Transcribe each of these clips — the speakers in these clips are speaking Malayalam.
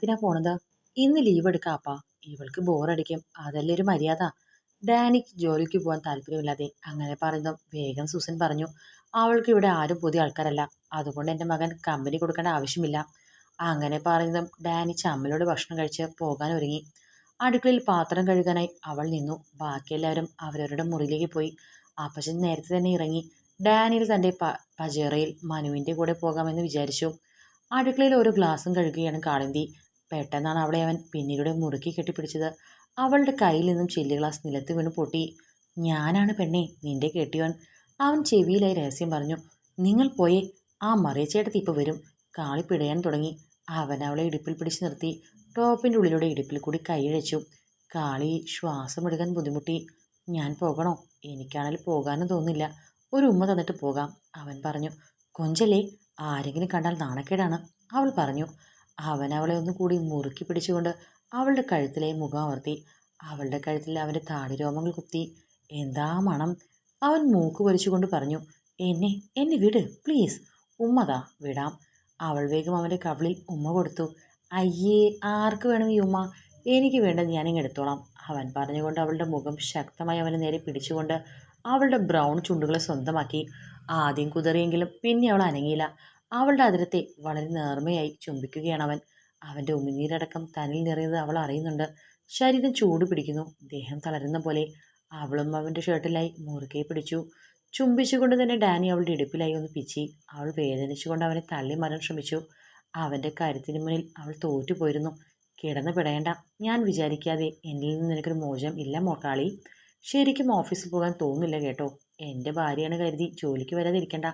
എന്തിനാ പോണത്? ഇന്ന് ലീവ് എടുക്കാപ്പാ ഇവൾക്ക് ബോറടിക്കും അതല്ലേ ഒരു മര്യാദ. ഡാനിക്ക് ജോലിക്ക് പോകാൻ താല്പര്യമില്ലാതെ അങ്ങനെ പറയുന്നതും വേഗം സൂസൻ പറഞ്ഞു. അവൾക്ക് ഇവിടെ ആരും പുതിയ ആൾക്കാരല്ല. അതുകൊണ്ട് എന്റെ മകൻ കമ്പനി കൊടുക്കേണ്ട ആവശ്യമില്ല. അങ്ങനെ പറയുന്നതും ഡാനി ചമ്മലോട് ഭക്ഷണം കഴിച്ച് പോകാൻ ഒരുങ്ങി. അടുക്കളയിൽ പാത്രം കഴുകാനായി അവൾ നിന്നു. ബാക്കിയെല്ലാവരും അവരവരുടെ മുറിയിലേക്ക് പോയി. അപ്പച്ചൻ നേരത്തെ തന്നെ ഇറങ്ങി. ഡാനിയിൽ തന്റെ പ പജേറയിൽ മനുവിന്റെ കൂടെ പോകാമെന്ന് വിചാരിച്ചു. അടുക്കളയിൽ ഒരു ഗ്ലാസും കഴുകുകയാണ് കാളിന്തി. പെട്ടെന്നാണ് അവളെ അവൻ പിന്നിലൂടെ മുറുക്കി കെട്ടിപ്പിടിച്ചത്. അവളുടെ കയ്യിൽ നിന്നും ചില്ലി ഗ്ലാസ് നിലത്ത് വീണ് പൊട്ടി. ഞാനാണ് പെണ്ണേ നിന്റെ കെട്ടിയവൻ അവൻ ചെവിയിലായി രഹസ്യം പറഞ്ഞു. നിങ്ങൾ പോയേ ആ മറിയച്ചേട്ടത്തി ഇപ്പോൾ വരും. കാളി പിടയാൻ തുടങ്ങി. അവൻ അവളെ ഇടുപ്പിൽ പിടിച്ച് നിർത്തി. ടോപ്പിന്റെ ഉള്ളിലൂടെ ഇടുപ്പിൽ കൂടി കൈയഴച്ചു കാളി ശ്വാസമെടുക്കാൻ ബുദ്ധിമുട്ടി. ഞാൻ പോകണോ? എനിക്കാണെങ്കിൽ പോകാനും തോന്നില്ല ഒരു ഉമ്മ തന്നിട്ട് പോകാം. അവൻ പറഞ്ഞു. കൊഞ്ചലേ ആരെങ്കിലും കണ്ടാൽ നാണക്കേടാണ്. അവൾ പറഞ്ഞു. അവൻ അവളെ ഒന്ന് കൂടി മുറുക്കി പിടിച്ചുകൊണ്ട് അവളുടെ കഴുത്തിലെ മുഖം അമർത്തി. അവളുടെ കഴുത്തിൽ അവന്റെ താടി രോമങ്ങൾ കുത്തി. എന്താ മണം? അവൻ മൂക്ക് വലിച്ചുകൊണ്ട് പറഞ്ഞു. എന്നെ എന്നെ വിട് പ്ലീസ്. ഉമ്മതാ വിടാം. അവൾ വേഗം അവന്റെ കവിളിൽ ഉമ്മ കൊടുത്തു. അയ്യേ ആർക്ക് വേണം ഈ ഉമ്മ? എനിക്ക് വേണ്ട ഞാനിങ്ങ് എടുത്തോളാം. അവൻ പറഞ്ഞുകൊണ്ട് അവളുടെ മുഖം ശക്തമായി അവനെ നേരെ പിടിച്ചുകൊണ്ട് അവളുടെ ബ്രൗൺ ചുണ്ടുകളെ സ്വന്തമാക്കി. ആദ്യം കുതറിയെങ്കിലും പിന്നെ അവൾ അനങ്ങിയില്ല. അവളുടെ അതിരത്തെ വളരെ നേർമയായി ചുംബിക്കുകയാണ് അവൻ. അവന്റെ ഉമിനീരടക്കം തനിൽ നിറയുന്നത് അവൾ അറിയുന്നുണ്ട്. ശരീരം ചൂട് പിടിക്കുന്നു. ദേഹം തളരുന്ന പോലെ അവളും അവന്റെ ഷർട്ടിലായി മുറുകെ പിടിച്ചു. ചുംബിച്ചുകൊണ്ട് തന്നെ ഡാനി അവളുടെ ഇടുപ്പിലായി ഒന്ന് പിച്ചി. അവൾ വേദനിച്ചുകൊണ്ട് അവനെ തള്ളി മാറാൻ ശ്രമിച്ചു. അവന്റെ കരുത്തിന് മുന്നിൽ അവൾ തോറ്റുപോയിരുന്നു കിടന്ന് പിടയേണ്ട. ഞാൻ വിചാരിക്കാതെ എന്നിൽ നിന്ന് നിനക്കൊരു മോചനം ഇല്ല മോക്കാളി ശരിക്കും ഓഫീസിൽ പോകാൻ തോന്നില്ല കേട്ടോ. എന്റെ ഭാര്യയാണ് കരുതി ജോലിക്ക് വരാതിരിക്കണ്ട.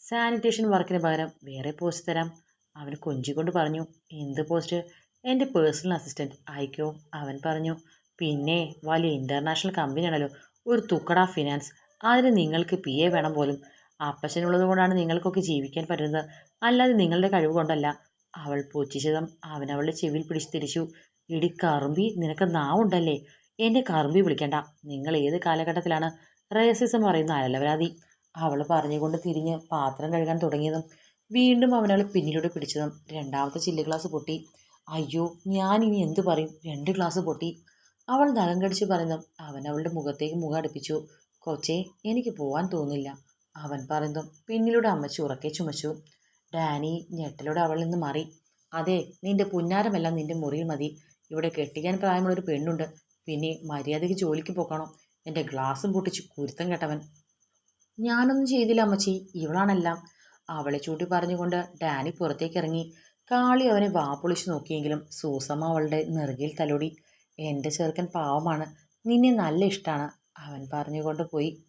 സാനിറ്റേഷൻ വർക്കിന് പകരം വേറെ പോസ്റ്റ് തരാം. അവൻ കൊഞ്ചിക്കൊണ്ട് പറഞ്ഞു എന്ത് പോസ്റ്റ്? എന്റെ പേഴ്സണൽ അസിസ്റ്റന്റ് അയക്കോ. അവൻ പറഞ്ഞു പിന്നെ വലിയ ഇന്റർനാഷണൽ കമ്പനിയാണല്ലോ ഒരു തുക്കട ഫിനാൻസ്. അതിന് നിങ്ങൾക്ക് പി എ വേണം പോലും. അപ്പച്ചനുള്ളത് കൊണ്ടാണ് നിങ്ങൾക്കൊക്കെ ജീവിക്കാൻ പറ്റുന്നത്. അല്ലാതെ നിങ്ങളുടെ കഴിവ് കൊണ്ടല്ല. അവൾ പൂച്ചിച്ചതും അവൻ അവളുടെ ചെവിയിൽ പിടിച്ച് തിരിച്ചു ഇടി കറുമ്പി നിനക്ക് നാവുണ്ടല്ലേ? എന്നെ കറുമ്പി വിളിക്കണ്ട. നിങ്ങൾ ഏത് കാലഘട്ടത്തിലാണ്? റേസിസം പറയുന്ന അലവരാതി. അവൾ പറഞ്ഞുകൊണ്ട് തിരിഞ്ഞ് പാത്രം കഴുകാൻ തുടങ്ങിയതും വീണ്ടും അവനവളെ പിന്നിലൂടെ പിടിച്ചതും രണ്ടാമത്തെ ചില്ല് ഗ്ലാസ് പൊട്ടി. അയ്യോ ഞാൻ ഇനി എന്ത് പറയും? രണ്ട് ഗ്ലാസ് പൊട്ടി. അവൾ നഖം കടിച്ച് പറയുന്നതും അവൻ അവളുടെ മുഖത്തേക്ക് മുഖം അടുപ്പിച്ചു. കൊച്ചേ എനിക്ക് പോകാൻ തോന്നില്ല. അവൻ പറയുന്നതും പിന്നിലൂടെ അമ്മച്ചി ഉറക്കെ ചുമച്ചു. ഡാനി ഞെട്ടലോടെ അവളിൽ നിന്ന് മാറി. അതെ നിന്റെ പുന്നാരമെല്ലാം നിന്റെ മുറിയിൽ മതി. ഇവിടെ കെട്ടിക്കാൻ പ്രായമുള്ളൊരു പെണ്ണുണ്ട്. പിന്നെ മര്യാദയ്ക്ക് ജോലിക്ക് പോക്കണം? എന്റെ ഗ്ലാസും പൊട്ടിച്ച് കുരുത്തം കെട്ടവൻ. ഞാനൊന്നും ചെയ്തില്ല അമ്മച്ചി. ഇവളാണെല്ലാം. അവളെ ചൂട്ടി പറഞ്ഞുകൊണ്ട് ഡാനി പുറത്തേക്ക് ഇറങ്ങി കാളി അവനെ വാപ്പൊളിച്ച് നോക്കിയെങ്കിലും സൂസമ്മ അവളുടെ നെറുകിൽ തലോടി. എന്റെ ചെറുക്കൻ പാവമാണ്. നിന്നെ നല്ല ഇഷ്ടമാണ് അവൻ പറഞ്ഞുകൊണ്ട് പോയി.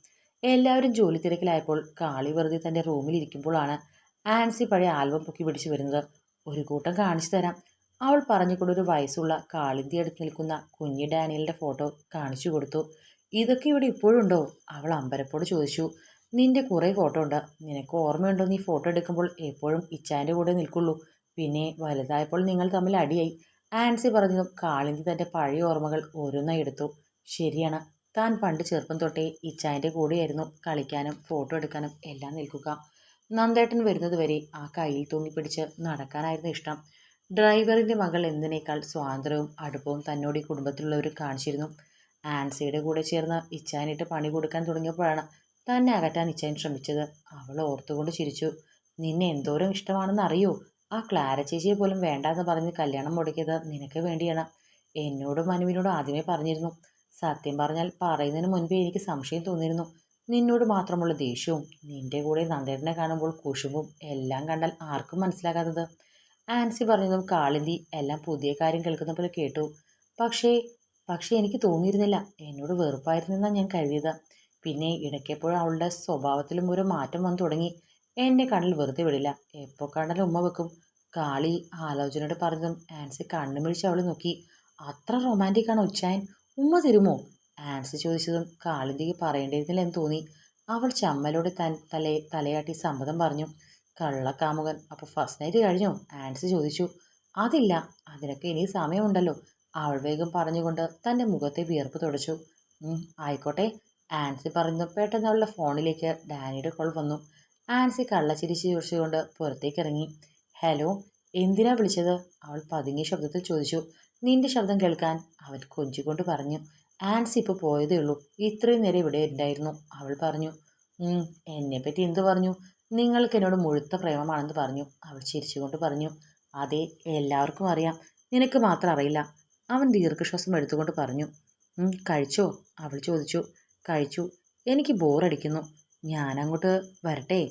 എല്ലാവരും ജോലി തിരക്കിലായപ്പോൾ കാളി വെറുതെ തന്റെ റൂമിൽ ഇരിക്കുമ്പോഴാണ് ആൻസി പഴയ ആൽബം പൊക്കി പിടിച്ചു വരുന്നത്. ഒരു കൂട്ടം കാണിച്ചു തരാം. അവൾ പറഞ്ഞുകൊണ്ട് ഒരു വയസ്സുള്ള കാളിന്തി അടുത്ത് നിൽക്കുന്ന കുഞ്ഞി ഡാനിയലിന്റെ ഫോട്ടോ കാണിച്ചു കൊടുത്തു. ഇതൊക്കെ ഇവിടെ ഇപ്പോഴുണ്ടോ? അവൾ അമ്പരപ്പോട് ചോദിച്ചു. നിന്റെ കുറേ ഫോട്ടോ ഉണ്ട്. നിനക്ക് ഓർമ്മയുണ്ടോ? നീ ഫോട്ടോ എടുക്കുമ്പോൾ എപ്പോഴും ഇച്ചാന്റെ കൂടെ നിൽക്കുള്ളൂ. പിന്നെ വലുതായപ്പോൾ നിങ്ങൾ തമ്മിൽ അടിയായി. ആൻസി പറഞ്ഞതും കാളിന്തി തന്റെ പഴയ ഓർമ്മകൾ ഓരോന്നായി എടുത്തു. ശരിയാണ്. താൻ പണ്ട് ചെറുപ്പം തൊട്ടേ ഇച്ചായന്റെ കൂടെയായിരുന്നു കളിക്കാനും ഫോട്ടോ എടുക്കാനും എല്ലാം നിൽക്കുക. നന്ദേട്ടൻ വരുന്നതുവരെ ആ കയ്യിൽ തൂങ്ങിപ്പിടിച്ച് നടക്കാനായിരുന്നു ഇഷ്ടം. ഡ്രൈവറിന്റെ മകൾ എന്നതിനേക്കാൾ സ്വാതന്ത്ര്യവും അടുപ്പവും തന്നോട് ഈ കുടുംബത്തിലുള്ളവർ കാണിച്ചിരുന്നു. ആൻസിയുടെ കൂടെ ചേർന്ന് ഇച്ചാനിട്ട് പണി കൊടുക്കാൻ തുടങ്ങിയപ്പോഴാണ് തന്നെ അകറ്റാൻ ഇച്ചയൻ ശ്രമിച്ചത്. അവൾ ഓർത്തുകൊണ്ട് ചിരിച്ചു. നിന്നെ എന്തോരം ഇഷ്ടമാണെന്ന് അറിയൂ? ആ ക്ലാര ചേച്ചിയെ പോലും വേണ്ടാന്ന് പറഞ്ഞ് കല്യാണം മുടക്കിയത് നിനക്ക് വേണ്ടിയാണ്. എന്നോടും മനുവിനോടും ആദ്യമേ പറഞ്ഞിരുന്നു. സത്യം പറഞ്ഞാൽ പറയുന്നതിന് മുൻപേ എനിക്ക് സംശയം തോന്നിയിരുന്നു. നിന്നോട് മാത്രമുള്ള ദേഷ്യവും നിന്റെ കൂടെ നന്ദേട്ടനെ കാണുമ്പോൾ കുശുമ്പും എല്ലാം കണ്ടാൽ ആർക്കും മനസ്സിലാകാത്തത്. ആൻസി പറഞ്ഞതും കാളിന്തി എല്ലാം പുതിയ കാര്യം കേൾക്കുന്ന പോലെ കേട്ടു. പക്ഷേ പക്ഷേ എനിക്ക് തോന്നിയിരുന്നില്ല. എന്നോട് വെറുപ്പായിരുന്നെന്നാണ് ഞാൻ കരുതിയത്. പിന്നെ ഇടയ്ക്കെപ്പോഴും അവളുടെ സ്വഭാവത്തിലും ഒരു മാറ്റം വന്നു തുടങ്ങി. എന്നെ കണ്ണിൽ വെറുതെ വിടില്ല. എപ്പോൾ കണ്ടാലും ഉമ്മ വെക്കും. കാളി ആലോചനയോട് പറഞ്ഞതും ആൻസി കണ്ണു മിഴിച്ച് അവളെ നോക്കി. അത്ര റൊമാന്റിക് ആണോ ഉച്ചായൻ? ഉമ്മ തരുമോ? ആൻസി ചോദിച്ചതും കാളിന്തിക്ക് പറയേണ്ടിയിരുന്നില്ല എന്ന് തോന്നി. അവൾ ചമ്മലോടെ തൻ തല തലയാട്ടി സമ്മതം പറഞ്ഞു. കള്ളക്കാമുകൻ അപ്പോൾ ഫസ്റ്റ് നൈറ്റ് കഴിഞ്ഞോ? ആൻസി ചോദിച്ചു. അതില്ല അതിനൊക്കെ ഇനി സമയമുണ്ടല്ലോ. അവൾ വേഗം പറഞ്ഞുകൊണ്ട് തന്റെ മുഖത്തെ വിയർപ്പ് തുടച്ചു. "ഉം, ആയിക്കോട്ടെ. ആൻസി പറഞ്ഞു പെട്ടെന്ന് അവളുടെ ഫോണിലേക്ക് ഡാനിയുടെ കോൾ വന്നു. ആൻസി കള്ളച്ചിരി ചോദിച്ചുകൊണ്ട് പുറത്തേക്ക് ഇറങ്ങി ഹലോ എന്തിനാ വിളിച്ചത്? അവൾ പതുങ്ങിയ ശബ്ദത്തിൽ ചോദിച്ചു. നിന്റെ ശബ്ദം കേൾക്കാൻ അവൻ കൊഞ്ചിക്കൊണ്ട് പറഞ്ഞു. ആൻസി ഇപ്പോൾ പോയതേ ഉള്ളൂ. ഇത്രയും നേരം ഇവിടെ ഉണ്ടായിരുന്നു അവൾ പറഞ്ഞു. എന്നെപ്പറ്റി എന്തു പറഞ്ഞു? നിങ്ങൾക്ക് എന്നോട് മുഴുത്ത പ്രേമമാണെന്ന് പറഞ്ഞു അവൾ ചിരിച്ചുകൊണ്ട് പറഞ്ഞു. അതെ എല്ലാവർക്കും അറിയാം. നിനക്ക് മാത്രം അറിയില്ല അവൻ ദീർഘശ്വാസം എടുത്തുകൊണ്ട് പറഞ്ഞു. കഴിച്ചോ? അവൾ ചോദിച്ചു. കഴിച്ചു. എനിക്ക് ബോറടിക്കുന്നു. ഞാനങ്ങോട്ട് വരട്ടെ.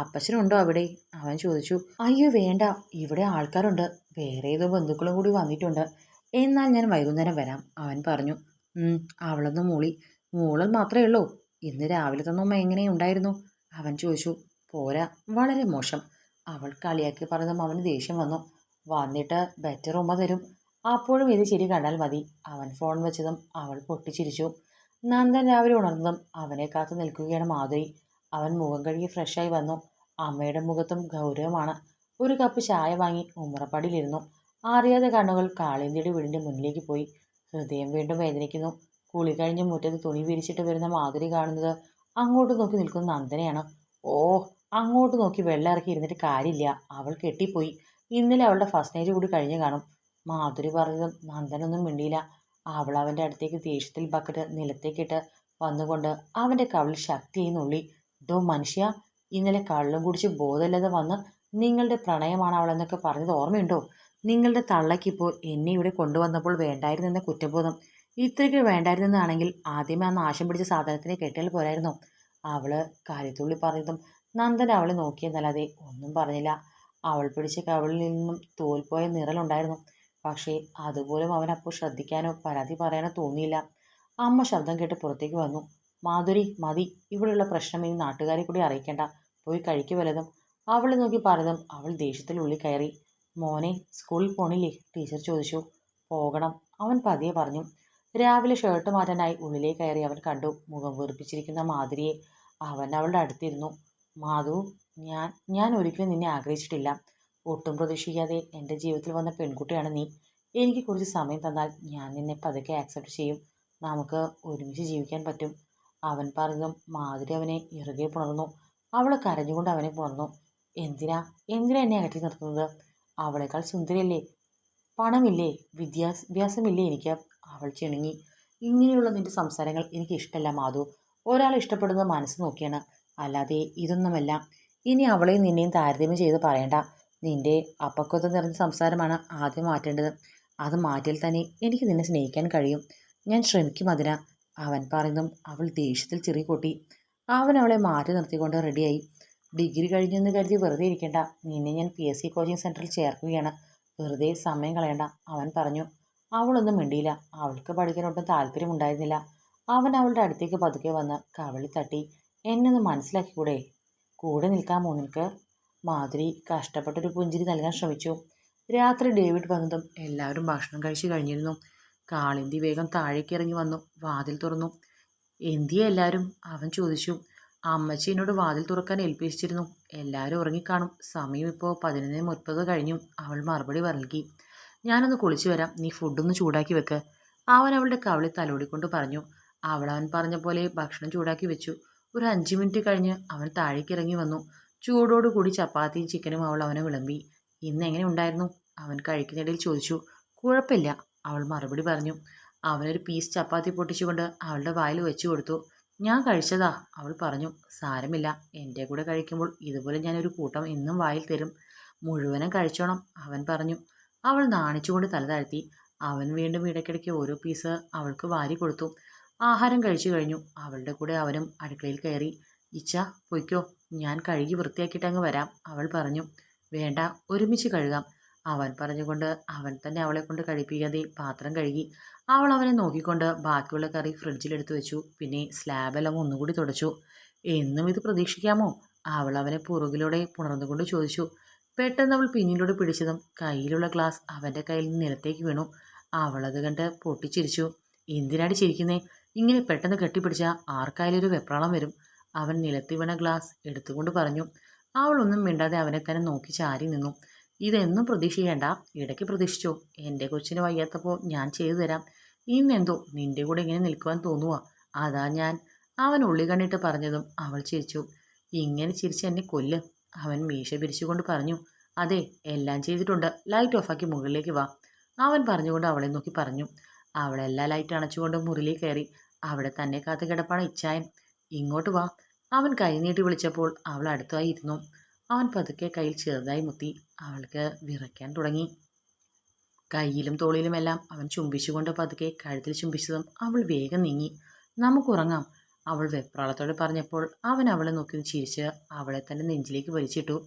അപ്പച്ചനുണ്ടോ അവിടെ? അവൻ ചോദിച്ചു. അയ്യോ വേണ്ട. ഇവിടെ ആൾക്കാരുണ്ട്. വേറെ ഏതോ ബന്ധുക്കളും കൂടി വന്നിട്ടുണ്ട്. എന്നാൽ ഞാൻ വൈകുന്നേരം വരാം. അവൻ പറഞ്ഞു. അവളൊന്ന് മൂളി. മൂളൽ മാത്രമേ ഉള്ളൂ. ഇന്ന് രാവിലെ എങ്ങനെ എങ്ങനെയുണ്ടായിരുന്നു അവൻ ചോദിച്ചു. പോരാ. വളരെ മോശം. അവൾ കളിയാക്കി പറഞ്ഞതും അവന് ദേഷ്യം വന്നു. വന്നിട്ട് ബെറ്റർ ഉമ്മ തരും. അപ്പോഴും ഇത് ശരി കണ്ടാൽ മതി. അവൻ ഫോൺ വെച്ചതും അവൾ പൊട്ടിച്ചിരിച്ചു. നന്ദൻ രാവിലെ ഉണർന്നതും അവനെ കാത്തു നിൽക്കുകയാണ് മാധുരി. അവൻ മുഖം കഴുകി ഫ്രഷായി വന്നു. അമ്മയുടെ മുഖത്തും ഗൗരവമാണ്. ഒരു കപ്പ് ചായ വാങ്ങി ഉമ്മറപ്പടിയിലിരുന്നു അറിയാതെ കണ്ണുകൾ കാളിന്തിയുടെ വീടിന്റെ മുന്നിലേക്ക് പോയി. ഹൃദയം വീണ്ടും വേദനിക്കുന്നു. കുളി കഴിഞ്ഞ് മുറ്റത്ത് തുണി വിരിച്ചിട്ട് വരുന്ന മാധുരി കാണുന്നത് അങ്ങോട്ട് നോക്കി നിൽക്കുന്ന നന്ദനെയാണ്. ഓ അങ്ങോട്ട് നോക്കി വെള്ളം ഇറക്കി ഇരുന്നിട്ട് കാര്യമില്ല. അവൾ കെട്ടിപ്പോയി. ഇന്നലെ അവളുടെ ഫസ്റ്റ് നൈറ്റ് കൂടി കഴിഞ്ഞ് കാണും. മാധുരി പറഞ്ഞതും നന്ദനൊന്നും മിണ്ടിയില്ല. അവൾ അവന്റെ അടുത്തേക്ക് ദേഷ്യത്തിൽ ബക്കറ്റ് നിലത്തേക്കിട്ട് വന്നുകൊണ്ട് അവന്റെ കവിളിൽ ശക്തിയായി നുള്ളി. ഡോ മനുഷ്യ ഇന്നലെ കള്ളും കുടിച്ച് ബോധമില്ലാതെ വന്ന് നിങ്ങളുടെ പ്രണയമാണ് അവളെന്നൊക്കെ പറഞ്ഞത് ഓർമ്മയുണ്ടോ? നിങ്ങളുടെ തള്ളക്കിപ്പോൾ എന്നെ ഇവിടെ കൊണ്ടുവന്നപ്പോൾ വേണ്ടായിരുന്നെന്ന കുറ്റബോധം. ഇത്രയ്ക്ക് വേണ്ടായിരുന്നെന്നാണെങ്കിൽ ആദ്യമേ ആ നാശം പിടിച്ച സാധനത്തിനെ കെട്ടിയാൽ പോരായിരുന്നു? അവൾ കാര്യത്തുള്ളി പറഞ്ഞതും നന്ദൻ അവളെ നോക്കിയെന്നല്ലാതെ ഒന്നും പറഞ്ഞില്ല. അവൾ പിടിച്ച കവിളിൽ നിന്നും തോൽപോയ നിറലുണ്ടായിരുന്നു. പക്ഷേ അതുപോലും അവൻ അപ്പോൾ ശ്രദ്ധിക്കാനോ പരാതി പറയാനോ തോന്നിയില്ല. അമ്മ ശബ്ദം കേട്ട് പുറത്തേക്ക് വന്നു. മാധുരി മതി. ഇവിടെയുള്ള പ്രശ്നം ഇനി നാട്ടുകാരെ കൂടി അറിയിക്കേണ്ട. പോയി കഴിക്കു വലതും അവൾ നോക്കി പറഞ്ഞതും അവൾ ദേഷ്യത്തിൽ ഉള്ളിൽ കയറി. മോനെ സ്കൂളിൽ പോണില്ലേ? ടീച്ചർ ചോദിച്ചു. പോകണം. അവൻ പതിയെ പറഞ്ഞു. രാവിലെ ഷർട്ട് മാറ്റാനായി ഉള്ളിലേക്ക് കയറി അവൻ കണ്ടു. മുഖം വീർപ്പിച്ചിരിക്കുന്ന മാധുരിയെ അവൻ അവളുടെ അടുത്തിരുന്നു. മാധു ഞാൻ ഞാൻ ഒരിക്കലും നിന്നെ ആഗ്രഹിച്ചിട്ടില്ല. ഒട്ടും പ്രതീക്ഷിക്കാതെ എന്റെ ജീവിതത്തിൽ വന്ന പെൺകുട്ടിയാണ് നീ. എനിക്ക് കുറച്ച് സമയം തന്നാൽ ഞാൻ നിന്നെ പതുക്കെ ആക്സെപ്റ്റ് ചെയ്യും. നമുക്ക് ഒരുമിച്ച് ജീവിക്കാൻ പറ്റും. അവൻ പറഞ്ഞതും മാധുരി അവനെ ഇറുകെ പുണർന്നു. അവൾ കരഞ്ഞുകൊണ്ട് അവനെ പുണർന്നു. എന്തിനാ? എന്തിനാ എന്നെ അകറ്റി നിർത്തുന്നത്? അവളെക്കാൾ സുന്ദരിയല്ലേ? പണമില്ലേ? വിദ്യാഭ്യാസമില്ലേ എനിക്ക്? അവൾ ചിണുങ്ങി. ഇങ്ങനെയുള്ള നിന്റെ സംസാരങ്ങൾ എനിക്ക് ഇഷ്ടമല്ല മാധു. ഒരാളെ ഇഷ്ടപ്പെടുന്നത് മനസ്സ് നോക്കിയാണ്. അല്ലാതെ ഇതൊന്നുമല്ല. ഇനി അവളെയും നിന്നെയും താരതമ്യം ചെയ്ത് പറയണ്ട. നിന്റെ അപ്പക്വത നിറഞ്ഞ സംസാരമാണ് ആദ്യം മാറ്റേണ്ടത്. അത് മാറ്റിയാൽ തന്നെ എനിക്ക് നിന്നെ സ്നേഹിക്കാൻ കഴിയും. ഞാൻ ശ്രമിക്കും അതിന അവൻ പറയുന്നതും അവൾ ദേഷ്യത്തിൽ ചെറിയ കൂട്ടി. അവൻ അവളെ മാറ്റി നിർത്തിക്കൊണ്ട് റെഡിയായി. ഡിഗ്രി കഴിഞ്ഞെന്ന് കരുതി വെറുതെ ഇരിക്കേണ്ട. നിന്നെ ഞാൻ പി എസ് സി കോച്ചിങ് സെന്ററിൽ ചേർക്കുകയാണ്. വെറുതെ സമയം കളയണ്ട അവൻ പറഞ്ഞു. അവളൊന്നും മിണ്ടിയില്ല. അവൾക്ക് പഠിക്കാനൊട്ടും താല്പര്യമുണ്ടായിരുന്നില്ല. അവൻ അവളുടെ അടുത്തേക്ക് പതുക്കെ വന്ന് കവളി തട്ടി എന്നെ ഒന്ന് മനസ്സിലാക്കിക്കൂടെ? കൂടെ നിൽക്കാമോ നിനക്ക്? മാധുരി കഷ്ടപ്പെട്ടൊരു പുഞ്ചിരി നൽകാൻ ശ്രമിച്ചു. രാത്രി ഡേവിഡ് വന്നതും എല്ലാവരും ഭക്ഷണം കഴിച്ചു കഴിഞ്ഞിരുന്നു. കാളിന്തി വേഗം താഴേക്ക് ഇറങ്ങി വന്നു വാതിൽ തുറന്നു. എന്തിയെ എല്ലാവരും? അവൻ ചോദിച്ചു. അമ്മച്ചി എന്നോട് വാതിൽ തുറക്കാൻ ഏൽപ്പിച്ചിരുന്നു. എല്ലാവരും ഉറങ്ങിക്കാണും. സമയം ഇപ്പോൾ പതിനൊന്ന് മുപ്പത് കഴിഞ്ഞു. അവൾ മറുപടി നൽകി ഞാനൊന്ന് കുളിച്ചു വരാം. നീ ഫുഡൊന്ന് ചൂടാക്കി വെക്ക്. അവൻ അവളുടെ കവളി തലോടിക്കൊണ്ട് പറഞ്ഞു. അവൾ അവൻ പറഞ്ഞ പോലെ ഭക്ഷണം ചൂടാക്കി വെച്ചു. ഒരു അഞ്ച് മിനിറ്റ് കഴിഞ്ഞ് അവൻ താഴേക്ക് ഇറങ്ങി വന്നു. ചൂടോടുകൂടി ചപ്പാത്തിയും ചിക്കനും അവൾ അവനെ വിളമ്പി. ഇന്ന് എങ്ങനെ ഉണ്ടായിരുന്നു? അവൻ കഴിക്കുന്നിടയിൽ ചോദിച്ചു. കുഴപ്പമില്ല അവൾ മറുപടി പറഞ്ഞു. അവനൊരു പീസ് ചപ്പാത്തി പൊട്ടിച്ചുകൊണ്ട് അവളുടെ വായിൽ വെച്ചു കൊടുത്തു. ഞാൻ കഴിച്ചതാ അവൾ പറഞ്ഞു. സാരമില്ല എന്റെ കൂടെ കഴിക്കുമ്പോൾ ഇതുപോലെ ഞാനൊരു കൂട്ടം ഇന്നും വായിൽ തരും. മുഴുവനും കഴിച്ചോണം അവൻ പറഞ്ഞു. അവൾ നാണിച്ചുകൊണ്ട് തല താഴ്ത്തി. അവൻ വീണ്ടും ഇടയ്ക്കിടയ്ക്ക് ഓരോ പീസ് അവൾക്ക് വാരി കൊടുത്തു. ആഹാരം കഴിച്ചു കഴിഞ്ഞു. അവളുടെ കൂടെ അവനും അടുക്കളയിൽ കയറി. ഇച്ച പൊയ്ക്കോ. ഞാൻ കഴുകി വൃത്തിയാക്കിയിട്ട് അങ്ങ് വരാം. അവൾ പറഞ്ഞു വേണ്ട ഒരുമിച്ച് കഴുകാം. അവൻ പറഞ്ഞുകൊണ്ട് അവൻ തന്നെ അവളെ കൊണ്ട് കഴിപ്പിക്കാതെ പാത്രം കഴുകി അവൾ അവനെ നോക്കിക്കൊണ്ട് ബാക്കിയുള്ള കറി ഫ്രിഡ്ജിലെടുത്ത് വെച്ചു. പിന്നെ സ്ലാബെല്ലാം ഒന്നുകൂടി തുടച്ചു. എന്നും ഇത് പ്രതീക്ഷിക്കാമോ? അവൾ അവനെ പുറകിലൂടെ പുണർന്നുകൊണ്ട് ചോദിച്ചു. പെട്ടെന്ന് അവൾ പിന്നിലൂടെ പിടിച്ചതും കയ്യിലുള്ള ഗ്ലാസ് അവന്റെ കയ്യിൽ നിലത്തേക്ക് വീണു. അവളത് കണ്ട് പൊട്ടിച്ചിരിച്ചു. എന്തിനാണ് ചിരിക്കുന്നേ? ഇങ്ങനെ പെട്ടെന്ന് കെട്ടിപ്പിടിച്ചാൽ ആർക്കായാലും ഒരു വെപ്രാളം വരും. അവൻ നിലത്ത് വീണ ഗ്ലാസ് എടുത്തുകൊണ്ട് പറഞ്ഞു. അവളൊന്നും മിണ്ടാതെ അവനെ തന്നെ നോക്കി ചാരി നിന്നു. ഇതെന്നും പ്രതീക്ഷിക്കേണ്ട. ഇടയ്ക്ക് പ്രതീക്ഷിച്ചോ. എന്റെ കൊച്ചിന് വയ്യാത്തപ്പോൾ ഞാൻ ചെയ്തു തരാം. ഇന്നെന്തോ നിന്റെ കൂടെ ഇങ്ങനെ നിൽക്കുവാൻ തോന്നുക അതാ ഞാൻ. അവൻ ഉള്ളി കണ്ടിട്ട് പറഞ്ഞതും അവൾ ചിരിച്ചു. ഇങ്ങനെ ചിരിച്ച് എന്നെ കൊല്ല്. അവൻ മീശ പിരിച്ചുകൊണ്ട് പറഞ്ഞു. അതെ എല്ലാം ചെയ്തിട്ടുണ്ട്. ലൈറ്റ് ഓഫാക്കി മുകളിലേക്ക് വാ. അവൻ പറഞ്ഞുകൊണ്ട് അവളെ നോക്കി പറഞ്ഞു. അവളെല്ലാ ലൈറ്റ് അണച്ചുകൊണ്ട് മുറിയിലേക്ക് കയറി. അവിടെ തന്നെ കാത്തു കിടപ്പാണ് ഇച്ചായൻ. ഇങ്ങോട്ട് വാ. അവൻ കൈനീട്ടി വിളിച്ചപ്പോൾ അവൾ അടുത്തായി ഇരുന്നു അവൻ പതുക്കെ കയ്യിൽ ചെറുതായി മുത്തി അവൾക്ക് വിറയ്ക്കാൻ തുടങ്ങി. കയ്യിലും തോളിലുമെല്ലാം അവൻ ചുംബിച്ചുകൊണ്ട് പതുക്കെ കഴുത്തിൽ ചുംബിച്ചതും അവൾ വേഗം നീങ്ങി. നമുക്കുറങ്ങാം അവൾ വെപ്രാളത്തോടെ പറഞ്ഞപ്പോൾ അവൻ അവളെ നോക്കി ചിരിച്ച് അവളെ തന്നെ നെഞ്ചിലേക്ക് വലിച്ചിട്ടു.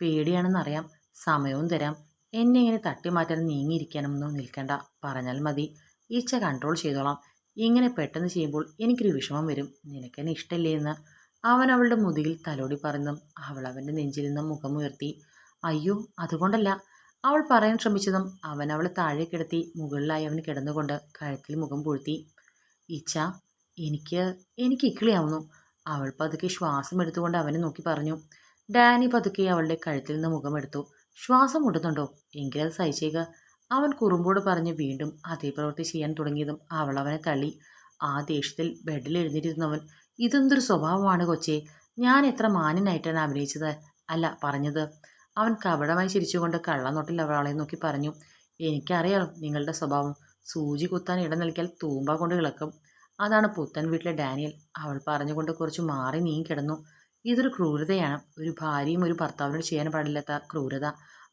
പേടിയാണെന്നറിയാം സമയവും തരാം. എന്നെ ഇങ്ങനെ തട്ടിമാറ്റാൻ നീങ്ങിയിരിക്കാനൊന്നും നിൽക്കണ്ട. പറഞ്ഞാൽ മതി. ഈച്ച കൺട്രോൾ ചെയ്തോളാം. ഇങ്ങനെ പെട്ടെന്ന് ചെയ്യുമ്പോൾ എനിക്കൊരു വിഷമം വരും. നിനക്കെന്നെ ഇഷ്ടമല്ലേ എന്ന്. അവൻ അവളുടെ മുതുകിൽ തലോടി പറഞ്ഞു. അവൾ അവന്റെ നെഞ്ചിൽ നിന്നും മുഖമുയർത്തി അയ്യോ അതുകൊണ്ടല്ല. അവൾ പറയാൻ ശ്രമിച്ചതും അവൻ അവളെ താഴെ കിടത്തി മുകളിലായി അവൻ കിടന്നുകൊണ്ട് കഴുത്തിൽ മുഖം പൂഴ്ത്തി. ഇച്ച എനിക്ക് എനിക്ക് ഇക്കിളിയാവുന്നു. അവൾ പതുക്കെ ശ്വാസം എടുത്തുകൊണ്ട് അവനെ നോക്കി പറഞ്ഞു. ഡാനി പതുക്കെ അവളുടെ കഴുത്തിൽ നിന്ന് മുഖമെടുത്തു ശ്വാസം മുട്ടുന്നുണ്ടോ? എങ്കിലത് സഹിച്ചേക്ക് അവൻ കുറുമ്പോട് പറഞ്ഞ് വീണ്ടും അതേ പ്രവൃത്തി ചെയ്യാൻ തുടങ്ങിയതും അവൾ അവനെ തള്ളി. ആ ദേഷ്യത്തിൽ ബെഡിൽ എഴുന്നേറ്റിരുന്നവൻ ഇതെന്തൊരു സ്വഭാവമാണ് കൊച്ചേ? ഞാൻ എത്ര മാന്യനായിട്ടാണ് അഭിനയിച്ചത്? അല്ല പറഞ്ഞത്. അവൻ കപടമായി ചിരിച്ചുകൊണ്ട് കള്ളനോട്ടിൽ അവളെ നോക്കി പറഞ്ഞു. എനിക്കറിയാലോ നിങ്ങളുടെ സ്വഭാവം. സൂചി കുത്താൻ ഇടം നൽകിയാൽ തൂമ്പ കൊണ്ട് കിളക്കും. അതാണ് പുത്തൻ വീട്ടിലെ ഡാനിയൽ. അവൾ പറഞ്ഞുകൊണ്ട് കുറച്ച് മാറി നീങ്ങി കിടന്നു. ഇതൊരു ക്രൂരതയാണ്. ഒരു ഭാര്യയും ഒരു ഭർത്താവിനോട് ചെയ്യാൻ പാടില്ലാത്ത ക്രൂരത.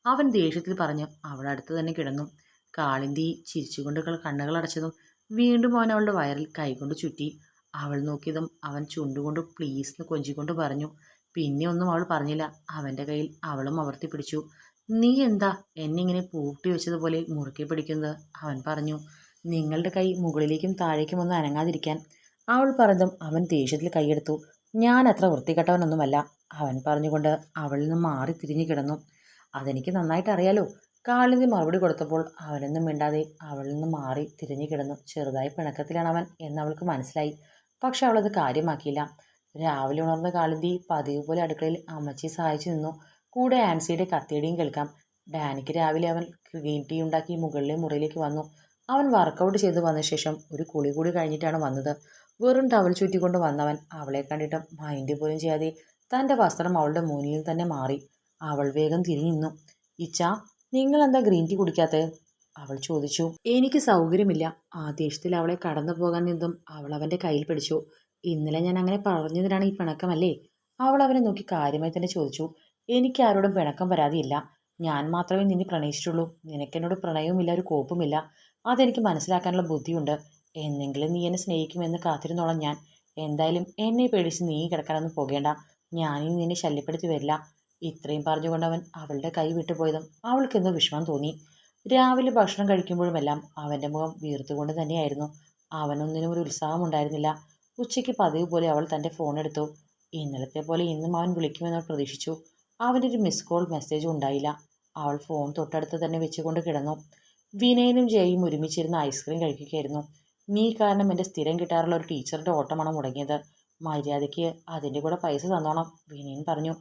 അവൻ ദേഷ്യത്തിൽ പറഞ്ഞു അവൾ അടുത്ത് തന്നെ കിടന്നു. കാളിന്തി ചിരിച്ചുകൊണ്ട് കണ്ണുകൾ അടച്ചതും വീണ്ടും അവൻ അവളുടെ വയറിൽ കൈകൊണ്ട് ചുറ്റി. അവൾ നോക്കിയതും അവൻ ചുണ്ടുകൊണ്ട് പ്ലീസ് എന്ന് കൊഞ്ചിക്കൊണ്ട് പറഞ്ഞു. പിന്നെ ഒന്നും അവൾ പറഞ്ഞില്ല. അവന്റെ കയ്യിൽ അവളും അവർത്തി പിടിച്ചു. നീ എന്താ എന്നെ ഇങ്ങനെ പൂട്ടി വെച്ചതുപോലെ മുറുക്കി പിടിക്കുന്നത്? അവൻ പറഞ്ഞു. നിങ്ങളുടെ കൈ മുകളിലേക്കും താഴേക്കും ഒന്ന് അനങ്ങാതിരിക്കാൻ. അവൾ പറഞ്ഞതും അവൻ ദേഷ്യത്തിൽ കൈയെടുത്തു. ഞാൻ അത്ര വൃത്തികെട്ടവനൊന്നുമല്ല അവൻ പറഞ്ഞുകൊണ്ട് അവളിൽ നിന്ന് മാറി തിരിഞ്ഞു കിടന്നു. അതെനിക്ക് നന്നായിട്ട് അറിയാലോ. കാളിന്തി മറുപടി കൊടുത്തപ്പോൾ അവനൊന്നും മിണ്ടാതെ അവളിൽ നിന്ന് മാറി തിരിഞ്ഞു കിടന്നു. ചെറുതായി പിണക്കത്തിലാണ് അവൻ എന്നവൾക്ക് മനസ്സിലായി. പക്ഷെ അവളത് കാര്യമാക്കിയില്ല. രാവിലെ ഉണർന്ന കാളിന്തി പതിവ് പോലെ അടുക്കളയിൽ അമ്മച്ചി സഹായിച്ചു നിന്നു. കൂടെ ആൻസിയുടെ കത്തിയടിയും കേൾക്കാം. ഡാനിക്ക് രാവിലെ അവൻ ഗ്രീൻ ടീ ഉണ്ടാക്കി മുകളിലെ മുറിയിലേക്ക് വന്നു. അവൻ വർക്കൗട്ട് ചെയ്ത് വന്ന ശേഷം ഒരു കുളി കൂടി കഴിഞ്ഞിട്ടാണ് വന്നത്. വെറും ടവൽ ചുറ്റിക്കൊണ്ട് വന്നവൻ അവളെ കണ്ടിട്ട് മൈൻഡ് പോലും ചെയ്യാതെ തന്റെ വസ്ത്രം അവളുടെ മുന്നിൽ തന്നെ മാറി. അവൾ വേഗം തിരിഞ്ഞു നിന്നു. ഇച്ച നിങ്ങൾ എന്താ ഗ്രീൻ ടീ കുടിക്കാത്തത്? അവൾ ചോദിച്ചു എനിക്ക് സൗകര്യമില്ല. ആ ദേഷ്യത്തിൽ അവളെ കടന്നു പോകാൻ നിന്നും അവൾ അവന്റെ കയ്യിൽ പിടിച്ചു. ഇന്നലെ ഞാൻ അങ്ങനെ പറഞ്ഞതിനാണ് ഈ പിണക്കമല്ലേ? അവൾ അവനെ നോക്കി കാര്യമായി തന്നെ ചോദിച്ചു എനിക്ക് ആരോടും പിണക്കം വരാതെയില്ല. ഞാൻ മാത്രമേ നിന്നെ പ്രണയിച്ചിട്ടുള്ളൂ. നിനക്കെന്നോട് പ്രണയവുമില്ല ഒരു കോപ്പുമില്ല. അതെനിക്ക് മനസ്സിലാക്കാനുള്ള ബുദ്ധിയുണ്ട്. എന്നെങ്കിലും നീ എന്നെ സ്നേഹിക്കുമെന്ന് കാത്തിരുന്നോളാം ഞാൻ. എന്തായാലും എന്നെ പേടിച്ച് നീ കിടക്കാനൊന്നും പോകേണ്ട. ഞാനീ നിന്നെ ശല്യപ്പെടുത്തി വരില്ല. ഇത്രയും പറഞ്ഞുകൊണ്ട് അവൻ അവളുടെ കൈ വിട്ടുപോയതും അവൾക്കെന്തോ വിഷമം തോന്നി. രാവിലെ ഭക്ഷണം കഴിക്കുമ്പോഴുമെല്ലാം അവന്റെ മുഖം വീർത്തുകൊണ്ട് തന്നെയായിരുന്നു. അവനൊന്നിനും ഒരു ഉത്സാഹം ഉണ്ടായിരുന്നില്ല. ഉച്ചയ്ക്ക് പതിവ് പോലെ അവൾ തന്റെ ഫോൺ എടുത്തു. ഇന്നലത്തെ പോലെ ഇന്നും അവൻ വിളിക്കുമെന്ന് പ്രതീക്ഷിച്ചു. അവന്റെ ഒരു മിസ് കോൾ മെസ്സേജും ഉണ്ടായില്ല. അവൾ ഫോൺ തൊട്ടടുത്ത് തന്നെ വെച്ചുകൊണ്ട് കിടന്നു. വിനയനും ജയയും ഒരുമിച്ചിരുന്ന് ഐസ്ക്രീം കഴിക്കുകയായിരുന്നു. നീ കാരണം എന്റെ സ്ഥിരം കിട്ടാറുള്ള ഒരു ടീച്ചറുടെ ഓട്ടമാണ് മുടങ്ങിയത്? മര്യാദയ്ക്ക് അതിന്റെ കൂടെ പൈസ തന്നോണം വിനയൻ പറഞ്ഞു.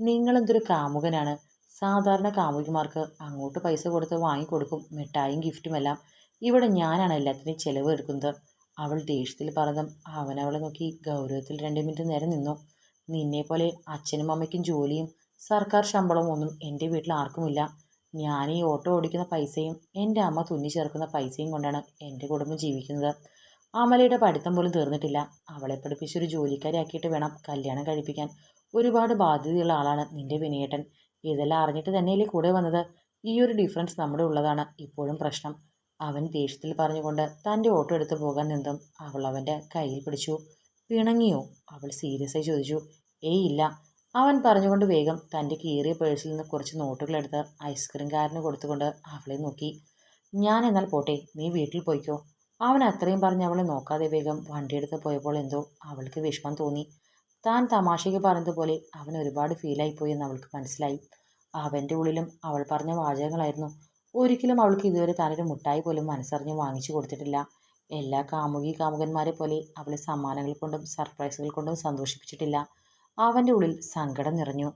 നിങ്ങളെന്തൊരു കാമുകനാണ്. സാധാരണ കാമുകിമാർക്ക് അങ്ങോട്ട് പൈസ കൊടുത്ത് വാങ്ങിക്കൊടുക്കും മിഠായും ഗിഫ്റ്റുമെല്ലാം ഇവിടെ ഞാനാണ് എല്ലാത്തിനും ചിലവ് എടുക്കുന്നത്. അവൾ ദേഷ്യത്തിൽ പറഞ്ഞതും അവനവളെ നോക്കി ഗൗരവത്തിൽ രണ്ട് മിനിറ്റ് നേരം നിന്നു. നിന്നെപ്പോലെ അച്ഛനും അമ്മയ്ക്കും ജോലിയും സർക്കാർ ശമ്പളവും ഒന്നും എന്റെ വീട്ടിൽ ആർക്കുമില്ല. ഞാൻ ഈ ഓട്ടോ ഓടിക്കുന്ന പൈസയും എന്റെ അമ്മ തുന്നി ചേർക്കുന്ന പൈസയും കൊണ്ടാണ് എന്റെ കുടുംബം ജീവിക്കുന്നത്. അമലയുടെ പഠിത്തം പോലും തീർന്നിട്ടില്ല. അവളെ പഠിപ്പിച്ചൊരു ജോലിക്കാരിയാക്കിയിട്ട് വേണം കല്യാണം കഴിപ്പിക്കാൻ. ഒരുപാട് ബാധ്യതയുള്ള ആളാണ് നിന്റെ വിനയേട്ടൻ. ഇതെല്ലാം അറിഞ്ഞിട്ട് തന്നെയല്ലേ കൂടെ വന്നത്? ഈ ഒരു ഡിഫറൻസ് നമ്മുടെ ഉള്ളതാണ്. ഇപ്പോഴും പ്രശ്നം. അവൻ ദേഷ്യത്തിൽ പറഞ്ഞുകൊണ്ട് തന്റെ ഓട്ടോ എടുത്ത് പോകാൻ നിന്നും അവൾ അവന്റെ കയ്യിൽ പിടിച്ചു. പിണങ്ങിയോ? അവൾ സീരിയസ് ആയി ചോദിച്ചു. ഏയ് ഇല്ല. അവൻ പറഞ്ഞുകൊണ്ട് വേഗം തന്റെ കീറിയ പേഴ്സിൽ നിന്ന് കുറച്ച് നോട്ടുകളെടുത്ത് ഐസ്ക്രീംകാരന് കൊടുത്തുകൊണ്ട് അവളെ നോക്കി. ഞാൻ എന്നാൽ പോട്ടെ നീ വീട്ടിൽ പോയിക്കോ. അവൻ അത്രയും പറഞ്ഞ് അവളെ നോക്കാതെ വേഗം വണ്ടിയെടുത്ത് പോയപ്പോൾ എന്തോ അവൾക്ക് വിഷമം തോന്നി. താൻ തമാശയ്ക്ക് പറഞ്ഞതുപോലെ അവൻ ഒരുപാട് ഫീലായിപ്പോയി എന്ന് അവൾക്ക് മനസ്സിലായി. അവന്റെ ഉള്ളിലും അവൾ പറഞ്ഞ വാചകങ്ങളായിരുന്നു. ഒരിക്കലും അവൾക്ക് ഇതുവരെ താനൊരു മുട്ടായി പോലും മനസ്സറിഞ്ഞ് വാങ്ങിച്ചു കൊടുത്തിട്ടില്ല. എല്ലാ കാമുകി കാമുകന്മാരെ പോലെ അവളെ സമ്മാനങ്ങൾ കൊണ്ടും സർപ്രൈസുകൾ കൊണ്ടും സന്തോഷിപ്പിച്ചിട്ടില്ല. അവന്റെ ഉള്ളിൽ സങ്കടം നിറഞ്ഞു.